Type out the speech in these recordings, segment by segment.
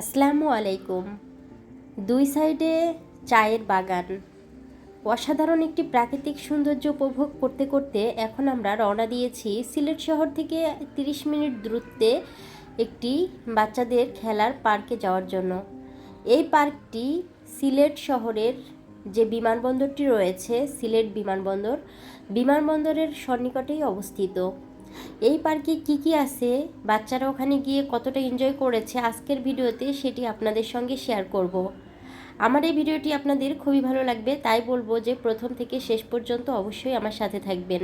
আসসালামু আলাইকুম। দুই সাইডে চায়ের বাগান। অসাধারণ একটি প্রাকৃতিক সৌন্দর্য উপভোগ করতে করতে এখন আমরা রওনা দিয়েছি সিলেট শহর থেকে তিরিশ মিনিট দূরত্বে একটি বাচ্চাদের খেলার পার্কে যাওয়ার জন্য। এই পার্কটি সিলেট শহরের যে বিমানবন্দরটি রয়েছে, সিলেট বিমানবন্দর, বিমানবন্দরের সন্নিকটেই অবস্থিত। এই পার্কে কি কি আছে? বাচ্চারা ওখানে গিয়ে কতটা এনজয় করেছে? আজকের ভিডিওতে সেটি আপনাদের সঙ্গে শেয়ার করব। আমার এই ভিডিওটি আপনাদের খুবই ভালো লাগবে, তাই বলব যে প্রথম থেকে শেষ পর্যন্ত অবশ্যই আমার সাথে থাকবেন।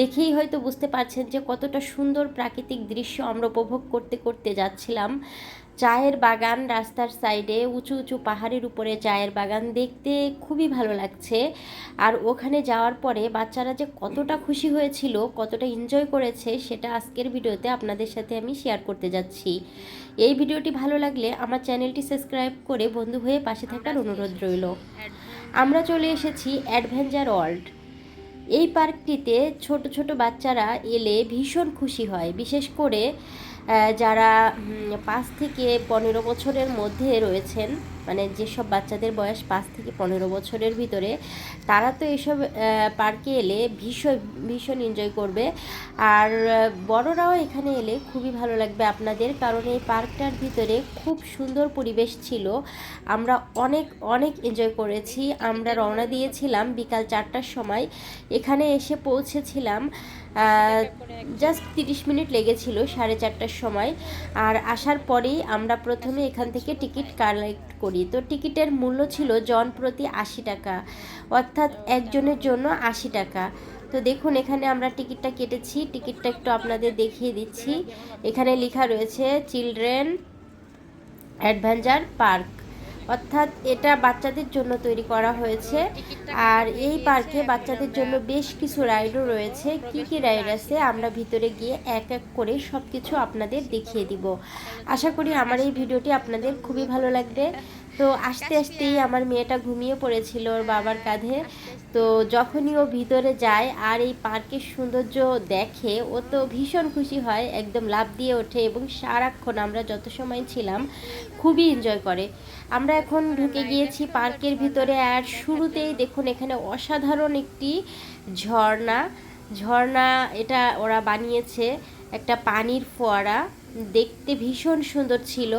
দেখেই হয়তো বুঝতে পারছেন যে কতটা সুন্দর প্রাকৃতিক দৃশ্য আমরা উপভোগ করতে করতে যাচ্ছিলাম। চায়ের বাগান রাস্তার সাইডে উঁচু উঁচু পাহাড়ের উপরে চায়ের বাগান দেখতে খুবই ভালো লাগছে। আর ওখানে যাওয়ার পরে বাচ্চারা যে কতটা খুশি হয়েছিল, কতটা এনজয় করেছে, সেটা আজকের ভিডিওতে আপনাদের সাথে আমি শেয়ার করতে যাচ্ছি। এই ভিডিওটি ভালো লাগলে আমার চ্যানেলটি সাবস্ক্রাইব করে বন্ধু হয়ে পাশে থাকার অনুরোধ রইল। আমরা চলে এসেছি অ্যাডভেঞ্চার ওয়ার্ল্ড এই পার্কটিতে ছোট ছোট বাচ্চারা এলে ভীষণ খুশি হয়। বিশেষ করে যারা পাঁচ থেকে পনেরো বছরের মধ্যে রয়েছেন মানে যেসব বাচ্চাদের বয়স পাঁচ থেকে পনেরো বছরের ভিতরে, তারা তো এসব পার্কে এলে ভীষণ ভীষণ এনজয় করবে। আর বড়রাও এখানে এলে খুবই ভালো লাগবে আপনাদের, কারণ এই পার্কটার ভিতরে খুব সুন্দর পরিবেশ ছিল। আমরা অনেক অনেক এনজয় করেছি। আমরা রওনা দিয়েছিলাম বিকাল চারটার সময়। এখানে এসে পৌঁছেছিলাম জাস্ট তিরিশ মিনিট লেগেছিল সাড়ে চারটার সময়। আর আসার পরেই আমরা প্রথমে এখান থেকে টিকিট কালেক্ট করি। তো টিকিটের মূল্য ছিল জন প্রতি আশি টাকা, অর্থাৎ একজনের জন্য আশি টাকা। তো দেখুন, এখানে আমরা টিকিটটা কেটেছি। টিকিটটা একটু আপনাদের দেখিয়ে দিচ্ছি। এখানে লেখা রয়েছে, চিলড্রেন অ্যাডভেঞ্চার পার্ক। অর্থাৎ এটা বাচ্চাদের জন্য তৈরি করা হয়েছে। আর এই পার্কে বাচ্চাদের জন্য বেশ কিছু রাইডও রয়েছে। কি কি রাইড আছে, আমরা ভিতরে গিয়ে এক এক করে সব কিছু আপনাদের দেখিয়ে দিব। আশা করি আমার এই ভিডিওটি আপনাদের খুবই ভালো লাগবে। তো আস্তে আস্তেই আমার মেয়েটা ঘুমিয়ে পড়েছিল ওর বাবার কাঁধে। তো যখনই ও ভিতরে যায় আর এই পার্কের সৌন্দর্য দেখে, ও তো ভীষণ খুশি হয়, একদম লাভ দিয়ে ওঠে এবং সারাক্ষণ আমরা যত সময় ছিলাম খুবই এনজয় করে। আমরা এখন ঢুকে গিয়েছি পার্কের ভিতরে আর শুরুতেই দেখুন এখানে অসাধারণ একটি ঝর্ণা। ঝর্ণা এটা ওরা বানিয়েছে। একটা পানির ফোয়ারা। দেখতে ভীষণ সুন্দর ছিল।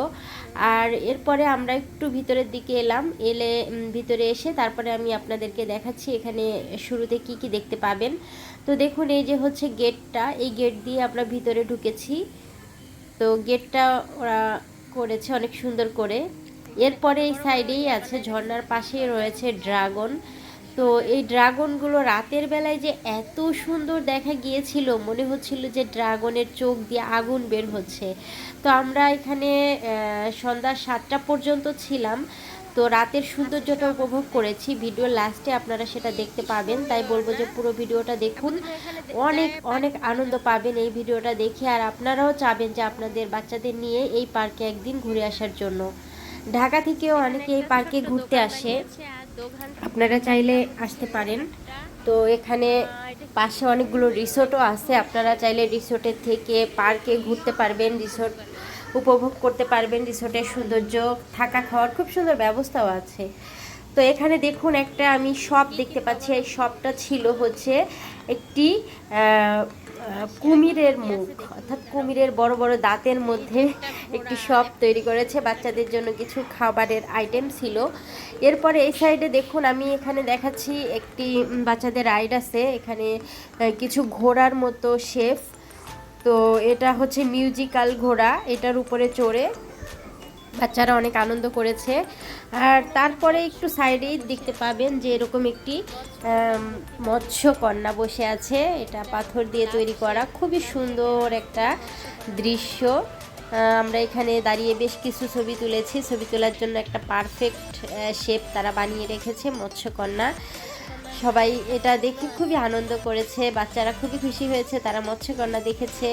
আর এরপরে আমরা একটু ভিতরের দিকে এলাম। এলে ভিতরে এসে তারপরে আমি আপনাদেরকে দেখাচ্ছি এখানে শুরুতে কি কি দেখতে পাবেন। তো দেখুন, এই যে হচ্ছে গেটটা। এই গেট দিয়ে আমরা ভিতরে ঢুকেছি। তো গেটটা ওরা করেছে অনেক সুন্দর করে। এরপরে এই সাইডেই আছে ঝর্নার পাশেই রয়েছে ড্রাগন। তো এই ড্রাগনগুলো রাতের বেলায় যে এত সুন্দর দেখা গিয়েছিল, মনে হচ্ছিল যে ড্রাগনের চোখ দিয়ে আগুন বের হচ্ছে। তো আমরা এখানে সন্ধ্যা সাতটা পর্যন্ত ছিলাম। তো রাতের সৌন্দর্যটা উপভোগ করেছি। ভিডিও লাস্টে আপনারা সেটা দেখতে পাবেন। তাই বলব যে পুরো ভিডিওটা দেখুন। অনেক অনেক আনন্দ পাবেন এই ভিডিওটা দেখে। আর আপনারাও চাবেন যে আপনাদের বাচ্চাদের নিয়ে এই পার্কে একদিন ঘুরে আসার জন্য। ঢাকা থেকেও অনেকে এই পার্কে ঘুরতে আসে। আপনারা চাইলে আসতে পারেন। তো এখানে পাশে অনেকগুলো রিসোর্টও আছে। আপনারা চাইলে রিসোর্টের থেকে পার্কে ঘুরতে পারবেন, রিসোর্ট উপভোগ করতে পারবেন, রিসোর্টের সৌন্দর্য, থাকা খাওয়ার খুব সুন্দর ব্যবস্থাও আছে। তো এখানে দেখুন একটা আমি শপ দেখতে পাচ্ছি। এই শপটা ছিল হচ্ছে একটি কুমিরের মুখ, অর্থাৎ কুমিরের বড় বড় দাঁতের মধ্যে একটি শপ তৈরি করেছে। বাচ্চাদের জন্য কিছু খাবারের আইটেম ছিল। এরপরে এই সাইডে দেখুন, আমি এখানে দেখাচ্ছি একটি বাচ্চাদের রাইড আছে। এখানে কিছু ঘোড়ার মতো শেফ। তো এটা হচ্ছে মিউজিক্যাল ঘোড়া। এটার উপরে চড়ে বাচ্চারা অনেক আনন্দ করেছে। আর তারপরে একটু সাইডেই দেখতে পাবেন যে এরকম একটি মৎস্যকন্যা বসে আছে। এটা পাথর দিয়ে তৈরি করা। খুবই সুন্দর একটা দৃশ্য। আমরা এখানে দাঁড়িয়ে বেশ কিছু ছবি তুলেছি। ছবি তোলার জন্য একটা পারফেক্ট শেপ তারা বানিয়ে রেখেছে মৎস্যকন্যা সবাই এটা দেখে খুবই আনন্দ করেছে। বাচ্চারা খুবই খুশি হয়েছে। তারা মৎস্যকন্যা দেখেছে।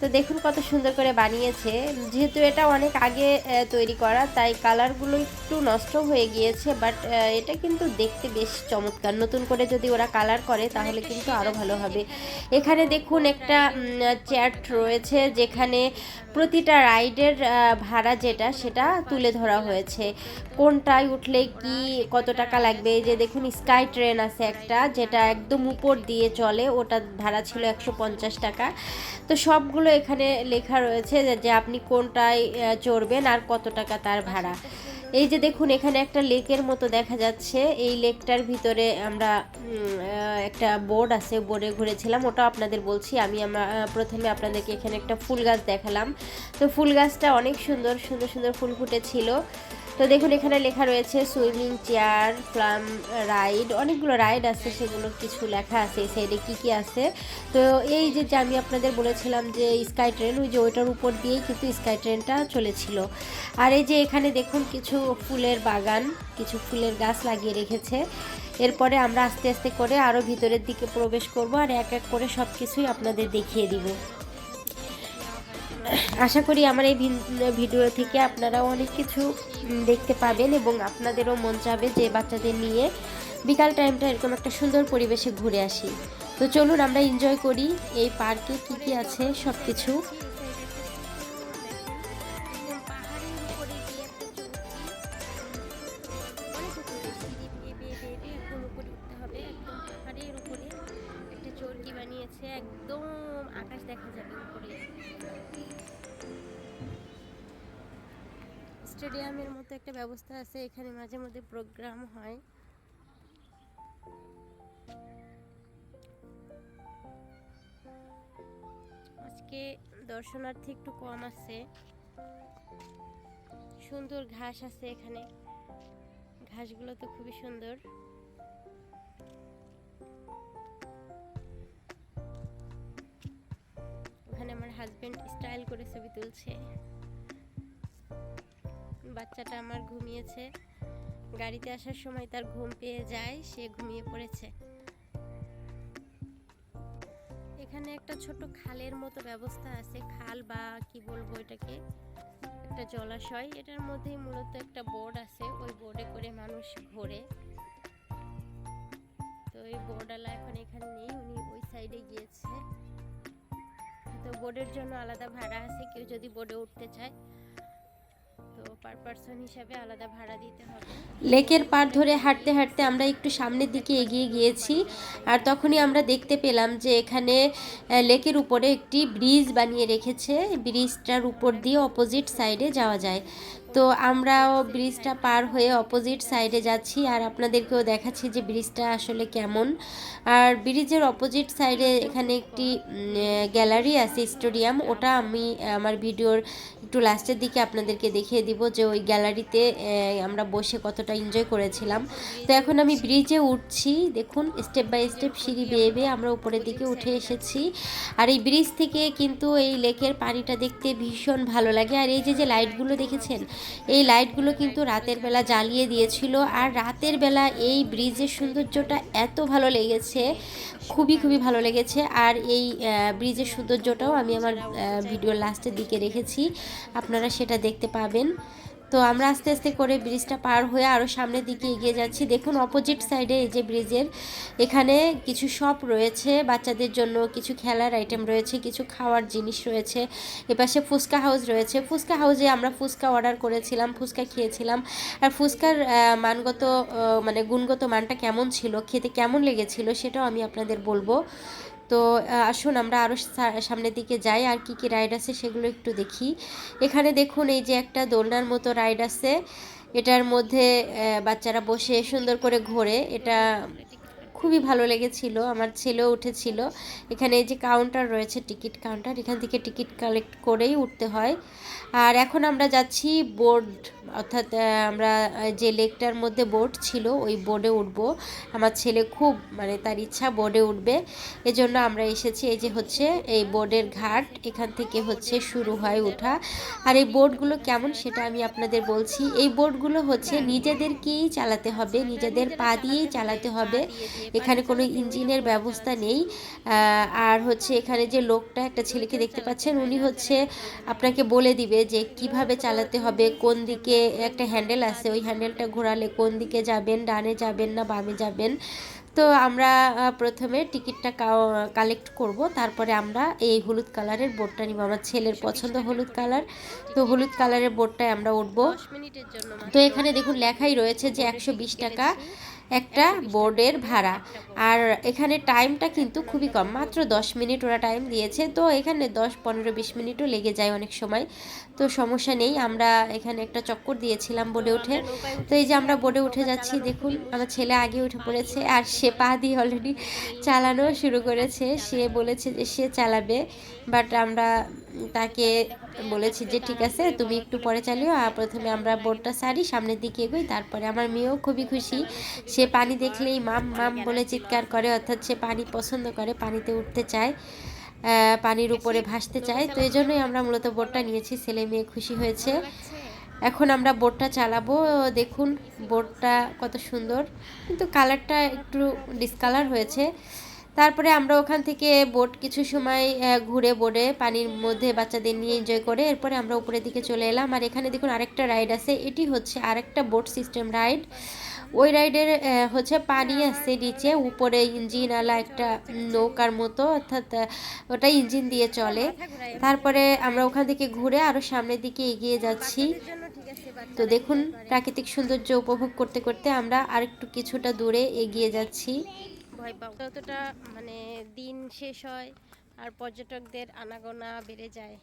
তো দেখুন কত সুন্দর করে বানিয়েছে। যেহেতু এটা অনেক আগে তৈরি করা, তাই কালারগুলো একটু নষ্ট হয়ে গিয়েছে বাট এটা কিন্তু দেখতে বেশ চমৎকার। নতুন করে যদি ওরা কালার করে, তাহলে কিন্তু আরও ভালো হবে। এখানে দেখুন একটা চ্যাট রয়েছে, যেখানে প্রতিটা রাইডের ভাড়া যেটা, সেটা তুলে ধরা হয়েছে। কোনটায় উঠলে কি, কত টাকা লাগবে? এই যে দেখুন স্কাই ট্রেন আছে একটা, যেটা একদম উপর দিয়ে চলে ওটা ভাড়া ছিল একশো পঞ্চাশ টাকা। তো সবগুলো এখানে লেখা রয়েছে যে- আপনি কোনটায় চড়বেন আর কত টাকা তার ভাড়া। এই যে দেখুন, এখানে একটা লেকের মতো দেখা যাচ্ছে। এই লেকটার ভিতরে আমরা একটা বোর্ড আছে বোর্ডে ঘুরেছিলাম। ওটা আপনাদের বলছি, আমি আমরা প্রথমে আপনাদেরকে এখানে একটা ফুল গাছ দেখালাম। তো ফুল গাছটা অনেক সুন্দর সুন্দর সুন্দর ফুল ফুটেছিল। তো দেখুন, এখানে লেখা রয়েছে সুইমিং, চেয়ার ফ্লাম রাইড, অনেকগুলো রাইড আছে, সেগুলো কিছু লেখা আছে এই সাইডে কী কী আছে। তো এই যে যে আমি আপনাদের বলেছিলাম যে স্কাই ট্রেন, ওই যে ওইটার উপর দিয়েই কিন্তু স্কাই ট্রেনটা চলেছিল। আর এই যে এখানে দেখুন, কিছু ফুলের বাগান, কিছু ফুলের গাছ লাগিয়ে রেখেছে। এরপরে আমরা আস্তে আস্তে করে আরও ভিতরের দিকে প্রবেশ করব আর এক এক করে সব কিছুই আপনাদের দেখিয়ে দিব। আশা করি আমার এই ভিডিও থেকে আপনারাও অনেক কিছু দেখতে পাবেন এবং আপনাদেরও মন চাবে যে বাচ্চাদের নিয়ে বিকাল টাইমটা এরকম একটা সুন্দর পরিবেশে ঘুরে আসি। তো চলুন আমরা এনজয় করি এই পার্কে কি কি আছে সব কিছু এখানে মাঝে মধ্যে প্রোগ্রাম হয়। আজকে দর্শনার্থী একটু কম আছে। সুন্দর ঘাস আছে এখানে। ঘাসগুলো তো খুবই সুন্দর। ওখানে আমার হাজবেন্ড স্টাইল করে ছবি তুলছে। বাচ্চাটা আমার ঘুমিয়েছে। গাড়িতে আসার সময় তার ঘুম পেয়ে যায়, সে ঘুমিয়ে পড়েছে। এখানে একটা ছোট খালের মতো ব্যবস্থা আছে, খাল বা কি বলব এটাকে, একটা জলাশয়। এটার মধ্যেই মূলত একটা বোর্ড আছে, ওই বোর্ডে করে মানুষ ঘোরে। তো এই বোর্ডওয়ালা এখন এখানে নেই, উনি ওই সাইডে গিয়েছে। তো বোর্ডের জন্য আলাদা ভাড়া আছে, কেউ যদি বোর্ডে উঠতে চায়। লেকের পার ধরে হাঁটতে হাঁটতে আমরা একটু সামনের দিকে এগিয়ে গিয়েছি আর তখনই আমরা দেখতে পেলাম যে এখানে লেকের উপরে একটি ব্রিজ বানিয়ে রেখেছে। ব্রিজটার উপর দিয়ে অপোজিট সাইডে যাওয়া যায়। তো আমরাও ব্রিজটা পার হয়ে অপোজিট সাইডে যাচ্ছি আর আপনাদেরকেও দেখাচ্ছি যে ব্রিজটা আসলে কেমন। আর ব্রিজের অপোজিট সাইডে এখানে একটি গ্যালারি আছে স্টেডিয়াম ওটা আমি, আমার ভিডিওর একটু লাস্টের দিকে আপনাদেরকে দেখিয়ে দিব যে ওই গ্যালারিতে আমরা বসে কতটা এনজয় করেছিলাম। তো এখন আমি ব্রিজে উঠছি, দেখুন স্টেপ বাই স্টেপ সিঁড়ি বেয়ে বেয়ে আমরা উপরের দিকে উঠে এসেছি। আর এই ব্রিজ থেকে কিন্তু এই লেকের পানিটা দেখতে ভীষণ ভালো লাগে। আর এই যে যে লাইটগুলো দেখেছেন, এই লাইটগুলো কিন্তু রাতের বেলা জ্বালিয়ে দিয়েছিল। আর রাতের বেলা এই ব্রিজের সৌন্দর্যটা এত ভালো লেগেছে, খুবই খুবই ভালো লেগেছে। আর এই ব্রিজের সৌন্দর্যটাও আমি আমার ভিডিও লাস্টের দিকে রেখেছি। আপনারা সেটা দেখতে পাবেন। তো আমরা আস্তে আস্তে করে ব্রিজটা পার হয়ে আরও সামনের দিকে এগিয়ে যাচ্ছি। দেখুন অপোজিট সাইডে এই যে ব্রিজের এখানে কিছু শপ রয়েছে, বাচ্চাদের জন্য কিছু খেলার আইটেম রয়েছে, কিছু খাওয়ার জিনিস রয়েছে। এপাশে ফুচকা হাউস রয়েছে। ফুচকা হাউসে আমরা ফুচকা অর্ডার করেছিলাম, ফুচকা খেয়েছিলাম। আর ফুচকার মানগত মানে গুণগত মানটা কেমন ছিল, খেতে কেমন লেগেছিল সেটাও আমি আপনাদের বলব। তো আসুন আমরা আরও সামনের দিকে যাই, আর কি কি রাইড আছে সেগুলো একটু দেখি। এখানে দেখুন এই যে একটা দোলনার মতো রাইড আছে। এটার মধ্যে বাচ্চারা বসে সুন্দর করে ঘোরে। এটা খুবই ভালো লেগেছিল, আমার ছেলেও উঠেছিল। এখানে যে কাউন্টার রয়েছে টিকিট কাউন্টার এখান থেকে টিকিট কালেক্ট করেই উঠতে হয়। আর এখন আমরা যাচ্ছি বোর্ড অর্থাৎ আমরা যে লেকটার মধ্যে বোর্ড ছিল, ওই বোর্ডে উঠব। আমার ছেলে খুব মানে তার ইচ্ছা বোর্ডে উঠবে। এজন্য আমরা এসেছি, এই যে হচ্ছে, এই বোর্ডের ঘাট। এখান থেকে হচ্ছে শুরু হয় ওঠা আর এই বোর্ডগুলো কেমন সেটা আমি আপনাদের বলছি। এই বোর্ডগুলো হচ্ছে নিজেদেরকেই চালাতে হবে, নিজেদের পা দিয়েই চালাতে হবে। এখানে কোনো ইঞ্জিনের ব্যবস্থা নেই আর হচ্ছে এখানে যে লোকটা একটা ছেলেকে দেখতে পাচ্ছেন উনি হচ্ছে আপনাকে বলে দিবে যে কীভাবে চালাতে হবে কোন দিকে একটা হ্যান্ডেল আছে ওই হ্যান্ডেলটা ঘোরালে কোন দিকে যাবেন ডানে যাবেন না বামে যাবেন। তো আমরা প্রথমে টিকিটটা কালেক্ট করব তারপরে আমরা এই হলুদ কালারের বোর্ডটা নিব। আমার ছেলের পছন্দ হলুদ কালার তো হলুদ কালারের বোর্ডটায় আমরা উঠবো। তো এখানে দেখুন লেখাই রয়েছে যে একশো বিশ টাকা। একটা বোর্ডের ভাড়া। আর এখানে টাইমটা কিন্তু খুবই কম। মাত্র দশ মিনিট ওরা টাইম দিয়েছে। তো এখানে দশ, পনেরো, বিশ মিনিটও লেগে যায় অনেক সময়। তো সমস্যা নেই, আমরা এখানে একটা চক্কর দিয়েছিলাম বোর্ডে উঠে তো এই যে আমরা বোর্ডে উঠে যাচ্ছি, দেখুন, আমার ছেলে আগে উঠে পড়েছে আর সে পা দিয়ে অলরেডি চালানো শুরু করেছে। সে বলেছে যে সে চালাবে বাট আমরা তাকে বলেছি যে ঠিক আছে, তুমি একটু পরে চালিও, আর প্রথমে আমরা বোর্ডটা সারি, সামনের দিকে এগোই, তারপরে আমার মেয়েও খুবই খুশি। সে পানি দেখলেই মাম মাম বলে চিৎকার করে, অর্থাৎ সে পানি পছন্দ করে, পানিতে উঠতে চায়। পানির উপরে ভাসতে চায়। তো এই জন্যই আমরা মূলত বোটটা নিয়েছি। ছেলে মেয়ে খুশি হয়েছে। এখন আমরা বোটটা চালাবো। দেখুন বোটটা কত সুন্দর। কিন্তু কালারটা একটু ডিসকালার হয়েছে। তারপরে আমরা ওখান থেকে বোট কিছু সময় ঘুরে বোর্ডে পানির মধ্যে বাচ্চাদের নিয়ে এনজয় করে এরপরে আমরা উপরের দিকে চলে এলাম। আর এখানে দেখুন আরেকটা রাইড আছে। এটি হচ্ছে আরেকটা বোট সিস্টেম রাইড ওই রাইডের হচ্ছে পানি আসছে নিচে, উপরে ইঞ্জিন আলা একটা নৌকার মতো, অর্থাৎ ওটা ইঞ্জিন দিয়ে চলে। তারপরে আমরা ওখান থেকে ঘুরে আরও সামনের দিকে এগিয়ে যাচ্ছি। তো দেখুন, প্রাকৃতিক সৌন্দর্য উপভোগ করতে করতে আমরা আরেকটু কিছুটা দূরে এগিয়ে যাচ্ছি। ততটা মানে দিন শেষ হয় আর পর্যটকদের আনাগোনা বেড়ে যায়,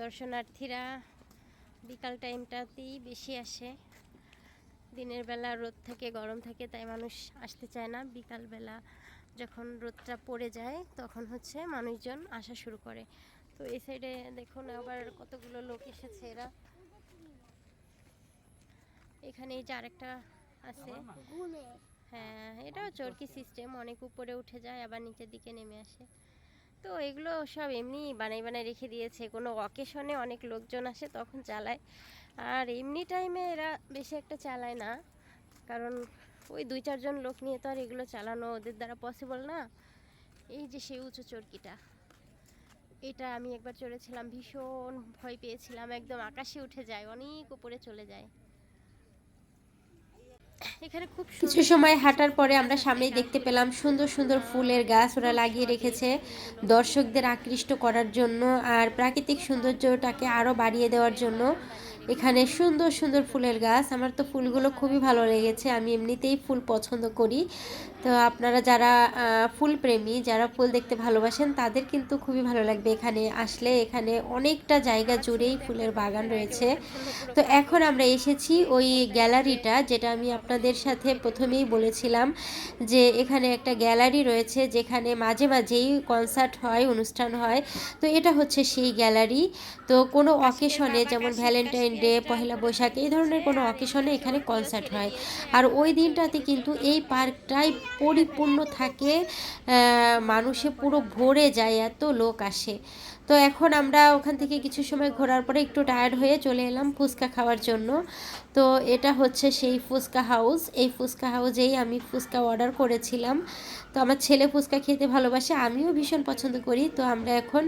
দর্শনার্থীরা বিকাল টাইমটাতেই বেশি আসে। দিনের বেলা রোদ থাকে, গরম থাকে, তাই মানুষ আসতে চায় না। বিকালবেলা যখন রোদটা পড়ে যায়, তখন হচ্ছে মানুষজন আসা শুরু করে। তো এই সাইডে দেখুন আবার কতগুলো লোক এসেছে এরা। এখানে এই যে আরেকটা আছে। হ্যাঁ এটাও চরকি সিস্টেম অনেক উপরে উঠে যায়, আবার নিচের দিকে নেমে আসে। তো এগুলো সব এমনি বানাই বানাই রেখে দিয়েছে। কোনো অকেশনে অনেক লোকজন আসে, তখন চালায় আর এমনি টাইমে এরা বেশি একটা চালায় না। কারণ ওই দুই চারজন লোক নিয়ে তো আর এগুলো চালানো ওদের দ্বারা পসিবল না। এই যে সেই উঁচু চরকিটা, এটা আমি একবার চড়েছিলাম, ভীষণ ভয় পেয়েছিলাম। একদম আকাশে উঠে যায়, অনেক উপরে চলে যায়। এখানে খুব কিছু সময় হাঁটার পরে আমরা সামনেই দেখতে পেলাম সুন্দর সুন্দর ফুলের গাছ ওরা লাগিয়ে রেখেছে দর্শকদের আকৃষ্ট করার জন্য আর প্রাকৃতিক সৌন্দর্যটাকে আরও বাড়িয়ে দেওয়ার জন্য। এখানে সুন্দর সুন্দর ফুলের গাছ। আমার তো ফুলগুলো খুবই ভালো লেগেছে। আমি এমনিতেই ফুল পছন্দ করি। তো আপনারা যারা ফুল প্রেমী যারা ফুল দেখতে ভালোবাসেন তাদের কিন্তু খুবই ভালো লাগবে এখানে আসলে। এখানে অনেকটা জায়গা জুড়েই ফুলের বাগান রয়েছে। তো এখন আমরা এসেছি ওই গ্যালারিটা যেটা আমি আপনাদের সাথে প্রথমেই বলেছিলাম যে এখানে একটা গ্যালারি রয়েছে যেখানে মাঝে মাঝেই কনসার্ট হয় অনুষ্ঠান হয়। তো এটা হচ্ছে সেই গ্যালারি। তো কোনো অকেশনে যেমন ভ্যালেন্টাইন ডে পহেলা বৈশাখ, এই ধরনের কোনো অকেশনে এখানে কনসার্ট হয়। আর ওই দিনটাতে কিন্তু এই পার্কটাই পরিপূর্ণ থাকে মানুষে পুরো ভরে যায়, এত লোক আসে। তো এখন আমরা ওখান থেকে কিছু সময় ঘোরার পরে একটু টায়ার্ড হয়ে চলে এলাম ফুচকা খাওয়ার জন্য। তো এটা হচ্ছে সেই ফুচকা হাউস এই ফুচকা হাউসেই আমি ফুচকা অর্ডার করেছিলাম। তো আমার ছেলে ফুচকা খেতে ভালোবাসে, আমিও ভীষণ পছন্দ করি। তো আমরা এখন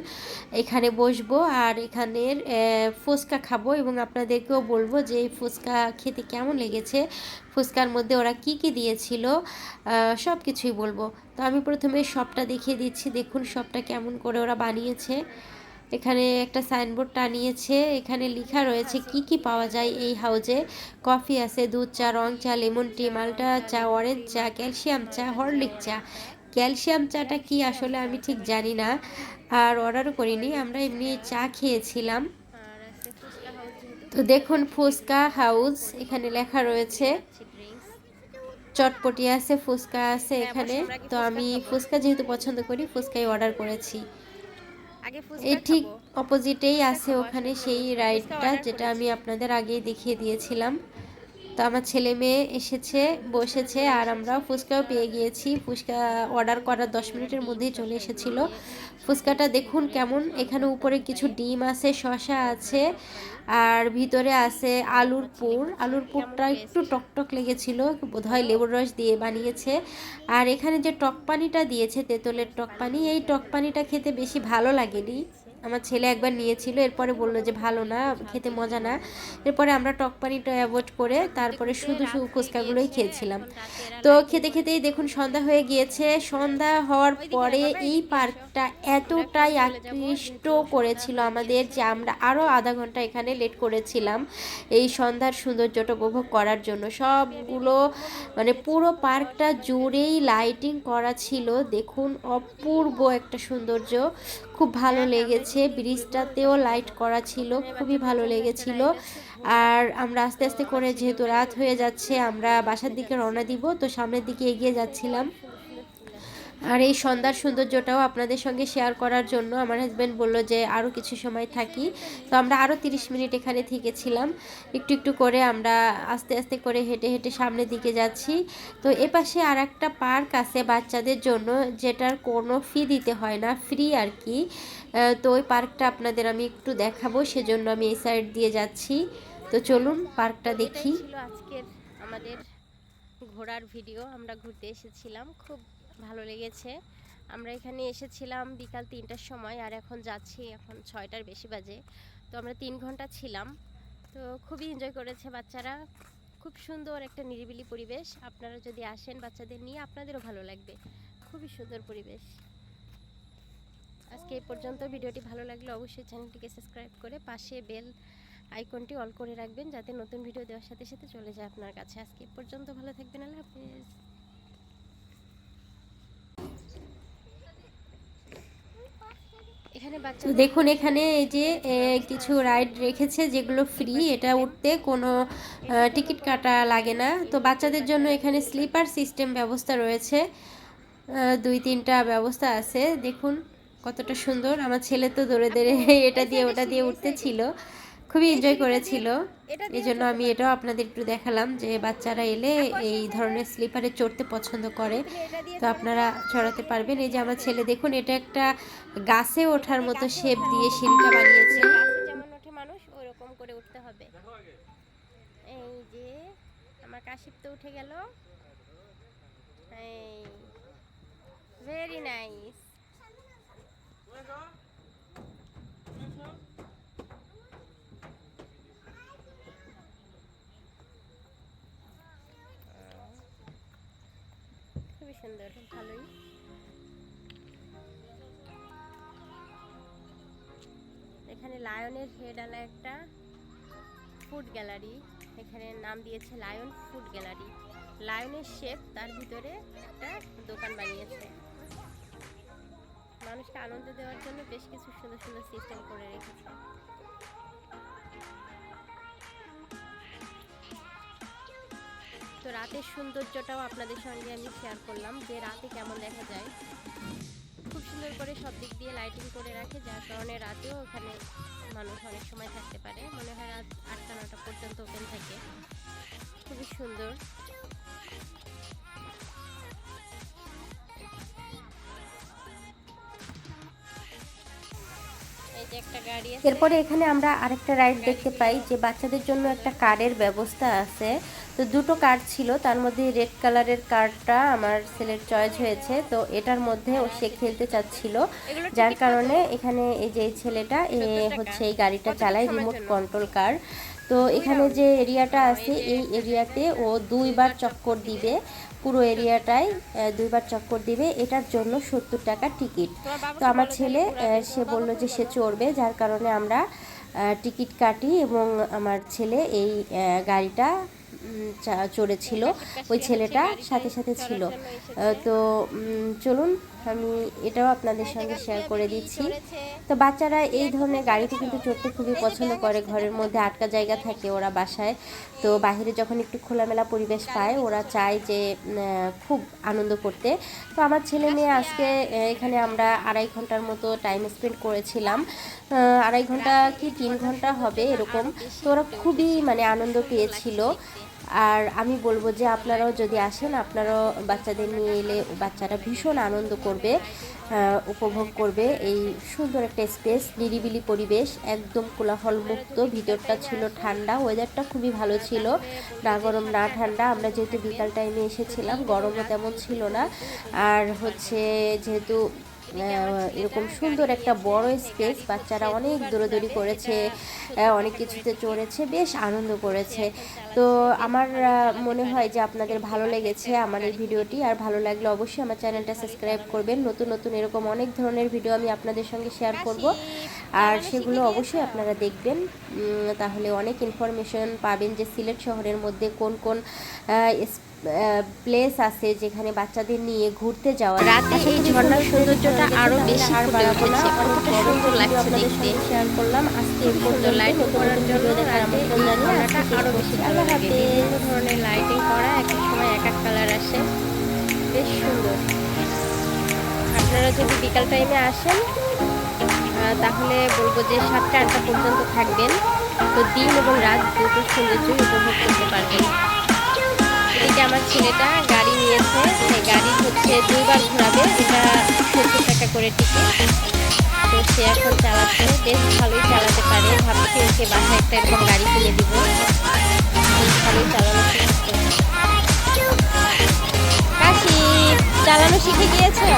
এখানে বসবো আর এখানের ফুচকা খাব এবং আপনাদেরকেও বলব যে এই ফুচকা খেতে কেমন লেগেছে, ফুচকার মধ্যে ওরা কি কি দিয়েছিল সব কিছুই বলব। তো আমি প্রথমে সবটা দেখিয়ে দিচ্ছি, দেখুন সবটা কেমন করে ওরা বানিয়েছে। এখানে একটা সাইনবোর্ড টানিয়েছে। এখানে লেখা রয়েছে, কি কি পাওয়া যায় এই হাউজে? কফি আছে, দুধ চা, রং চা, লেমন টি, মাল্টা চা, অরেঞ্জ চা, ক্যালসিয়াম চা হরলিক চা। ক্যালসিয়াম চাটা কি আসলে আমি ঠিক জানি না, আর অর্ডারও করিনি। আমরা এমনি চা খেয়েছিলাম। তো দেখুন, ফুচকা হাউস এখানে লেখা রয়েছে। চটপটি আছে, ফুচকা আছে এখানে। তো আমি? ফুচকা যেহেতু পছন্দ করি, ফুচকাই অর্ডার করেছি। এই ঠিক অপোজিটেই আছে ওখানে সেই রাইডটা যেটা আমি আপনাদের আগেই দেখিয়ে দিয়েছিলাম। তো আমার ছেলে মেয়ে এসেছে, বসেছে, আর আমরা ফুচকাও পেয়ে গিয়েছি। ফুচকা অর্ডার করার দশ মিনিটের মধ্যেই চলে এসেছিল। ফুচকাটা দেখুন কেমন, এখানে উপরে কিছু ডিম আছে, শসা আছে, আর ভিতরে আছে আলুর পুর। আলুর পুরটা একটু টকটক লেগেছিল, বোধহয় লেবুর রস দিয়ে বানিয়েছে। আর এখানে যে টক পানিটা দিয়েছে তেঁতুলের টক পানি, এই টক পানিটা খেতে বেশি ভালো লাগেনি। আমার ছেলে একবার নিয়েছিল, এরপরে বলল যে ভালো না, খেতে মজা না। এরপরে আমরা টক পানিটা অ্যাভয়েড করে তারপরে শুধু শুধু ফুচকাগুলোই খেয়েছিলাম। তো খেতে খেতেই দেখুন সন্ধ্যা হয়ে গিয়েছে। সন্ধ্যা হওয়ার পরে এই পার্কটা এতটাই আকৃষ্ট করেছিল আমাদের যে আমরা আরও আধা ঘণ্টা এখানে লেট করেছিলাম এই সন্ধ্যার সৌন্দর্যটা উপভোগ করার জন্য। সবগুলো মানে পুরো পার্কটা জুড়েই লাইটিং করা ছিল। দেখুন অপূর্ব একটা সৌন্দর্য। খুব ভালো লেগেছে। ব্রিজটাতেও লাইট করা ছিল, খুবই ভালো লেগেছিল। আর আমরা আস্তে আস্তে করে যেহেতু রাত হয়ে যাচ্ছে, আমরা বাসার দিকে রওনা দিব। তো সামনের দিকে এগিয়ে যাচ্ছিলাম। আর এই সন্ধ্যার সৌন্দর্যটাও আপনাদের সঙ্গে শেয়ার করার জন্য আমার হাজব্যান্ড বলল যে আরও কিছু সময় থাকি। তো আমরা আরও তিরিশ মিনিট এখানে থেকেছিলাম। একটু একটু করে আমরা আস্তে আস্তে করে হেঁটে হেঁটে সামনের দিকে যাচ্ছি। তো এপাশে আর একটা পার্ক আছে বাচ্চাদের জন্য, যেটার কোনো ফি দিতে হয় না ফ্রি আর কি। তো ওই পার্কটা আপনাদের আমি একটু দেখাবো সেজন্য আমি এই সাইড দিয়ে যাচ্ছি। তো চলুন পার্কটা দেখি। আজকের আমাদের ঘোরার ভিডিও আমরা ঘুরতে এসেছিলাম খুব ভালো লেগেছে। আমরা এখানে এসেছিলাম বিকাল তিনটার সময় আর এখন যাচ্ছি এখন ছয়টার বেশি বাজে। তো আমরা তিন ঘণ্টা ছিলাম। তো খুবই এনজয় করেছে বাচ্চারা। খুব সুন্দর একটা নিরিবিলি পরিবেশ। আপনারা যদি আসেন বাচ্চাদের নিয়ে আপনাদেরও ভালো লাগবে। খুবই সুন্দর পরিবেশ। আজকে এই পর্যন্ত। ভিডিওটি ভালো লাগলে অবশ্যই চ্যানেলটিকে সাবস্ক্রাইব করে পাশে বেল আইকনটি অল করে রাখবেন যাতে নতুন ভিডিও দেওয়ার সাথে সাথে চলে যায় আপনার কাছে। আজকে পর্যন্ত, ভালো থাকবেন, আল্লাহ হাফিজ। দেখুন, এখানে এই যে কিছু রাইড রেখেছে যেগুলো ফ্রি, এটা উঠতে কোনো টিকিট কাটা লাগে না। তো বাচ্চাদের জন্য এখানে স্লিপার সিস্টেম ব্যবস্থা রয়েছে। দুই তিনটা ব্যবস্থা আছে। দেখুন। কতটা সুন্দর। আমার ছেলে তো দৌড়ে দৌড়ে এটা দিয়ে ওটা দিয়ে উঠতেছিল। খুবই এনজয় করেছিল। এই জন্য আমি এটাও আপনাদের একটু দেখালাম যে বাচ্চারা এলে এই ধরনের স্লিপারে চড়তে পছন্দ করে। তো আপনারা চড়াতে পারবেন। এই যে আমার ছেলে দেখুন এটা একটা গাছে ওঠার মতো শেপ দিয়ে সিঁড়িটা বানিয়েছে। যেমন ওঠে মানুষ ওরকম করে উঠতে হবে। এই যে আমার কাশিপ তো উঠে গেল এই ভেরি নাইস খুবই সুন্দর, ভালোই। এখানে লায়নের হেড আলা একটা ফুড গ্যালারি। এখানে নাম দিয়েছে লায়ন ফুড গ্যালারি। লায়নের শেপ তার ভিতরে একটা দোকান বানিয়েছে। মানুষকে আনন্দ দেওয়ার জন্য বেশ কিছু সুন্দর সুন্দর সিস্টেম করে রেখেছে। তো রাতের সৌন্দর্যটাও আপনাদের সঙ্গে আমি শেয়ার করলাম যে রাতে কেমন দেখা যায়। খুব সুন্দর করে সব দিক দিয়ে লাইটিং করে রাখে, যার কারণে রাতেও ওখানে মানুষ অনেক সময় থাকতে পারে। মনে হয় রাত আটটা, নটা পর্যন্ত ওপেন থাকে। খুবই সুন্দর। এরপরে এখানে আমরা আরেকটা রাইড দেখতে পাই যে বাচ্চাদের জন্য একটা কারের ব্যবস্থা আছে। তো দুটো কার্ড ছিল তার মধ্যে রেড কালারের কার্ডটা আমার ছেলের চয়েস হয়েছে তো এটার মধ্যে ও সে খেলতে চাচ্ছিল। যার কারণে এখানে এই যে ছেলেটা এ হচ্ছে এই গাড়িটা চালায় রিমোট কন্ট্রোল কার তো এখানে যে এরিয়াটা আছে এই এরিয়াতে ও দুইবার চক্কর দিবে পুরো এরিয়াটায় দুইবার চক্কর দিবে এটার জন্য সত্তর টাকা টিকিট তো আমার ছেলে সে বলল যে সে চড়বে যার কারণে আমরা টিকিট কাটি এবং আমার ছেলে এই গাড়িটা চড়েছিল ওই ছেলেটা সাথে সাথে ছিল। তো চলুন আমি এটাও আপনাদের সঙ্গে শেয়ার করে দিচ্ছি। তো বাচ্চারা এই ধরনের গাড়িতে কিন্তু চড়তে খুবই পছন্দ করে ঘরের মধ্যে আটকা জায়গা থাকে ওরা বাসায়। তো বাইরে যখন একটু খোলামেলা পরিবেশ পায় ওরা চায় যে খুব আনন্দ করতে। তো আমার ছেলে মেয়ে আজকে এখানে আমরা আড়াই ঘণ্টার মতো টাইম স্পেন্ড করেছিলাম। আড়াই ঘণ্টা কি তিন ঘণ্টা হবে এরকম। তো ওরা খুবই মানে আনন্দ পেয়েছিল। আর আমি বলব যে আপনারাও যদি আসেন, আপনারাও বাচ্চাদের নিয়ে এলে বাচ্চারা ভীষণ আনন্দ করবে উপভোগ করবে। এই সুন্দর একটা স্পেস নিরিবিলি পরিবেশ, একদম কোলাহল মুক্ত ভিতরটা ছিল ঠান্ডা ওয়েদারটা খুবই ভালো ছিল। না গরম, না ঠান্ডা। আমরা যেহেতু বিকাল টাইমে এসেছিলাম, গরমও তেমন ছিল না। আর হচ্ছে যেহেতু এরকম সুন্দর একটা বড় স্পেস বাচ্চারা অনেক দৌড়াদৌড়ি করেছে অনেক কিছুতে চড়েছে, বেশ আনন্দ করেছে। তো আমার মনে হয় যে আপনাদের ভালো লেগেছে আমার এই ভিডিওটি, আর ভালো লাগলে অবশ্যই আমার চ্যানেলটা সাবস্ক্রাইব করবেন। নতুন নতুন এরকম অনেক ধরনের ভিডিও আমি আপনাদের সঙ্গে শেয়ার করব। আর সেগুলো অবশ্যই আপনারা দেখবেন। তাহলে অনেক ইনফরমেশন পাবেন যে সিলেট শহরের মধ্যে কোন কোন প্লেস আছে যেখানে বাচ্চাদের নিয়ে ঘুরতে যাওয়া রাতে এই ঝর্ণার সৌন্দর্যটা আরও বেশি ফুটে উঠেছে। বড় সুন্দর লাগছে দেখতে। শেয়ার করলাম আজকে এই পর্যন্ত লাইটিং করার জন্য রাতে এই ঝর্ণাটা আরও বেশি ভালো লাগে। বিভিন্ন ধরনের লাইটিং করা এক এক সময় এক এক কালার আসে। বেশ সুন্দর। আপনারা যদি বিকাল টাইমে আসেন তাহলে বলব যে সাতটা আটটা পর্যন্ত থাকবেন। তো দিন এবং রাত দুটো সৌন্দর্য উপভোগ করতে পারবেন। এটা আমার ছেলেটা গাড়ি নিয়েছে সেই গাড়ি হচ্ছে দুইবার ঘোরাবে, এটা সত্তর টাকা করে টিকিট তো সে এখন চালাচ্ছে, বেশ ভালোই চালাতে পারে। ভাবছি ওকে বাসায় একটা এরকম গাড়ি কিনে দিব। ভালোই চালানো শিখছে কাশি, চালানো শিখে গিয়েছে?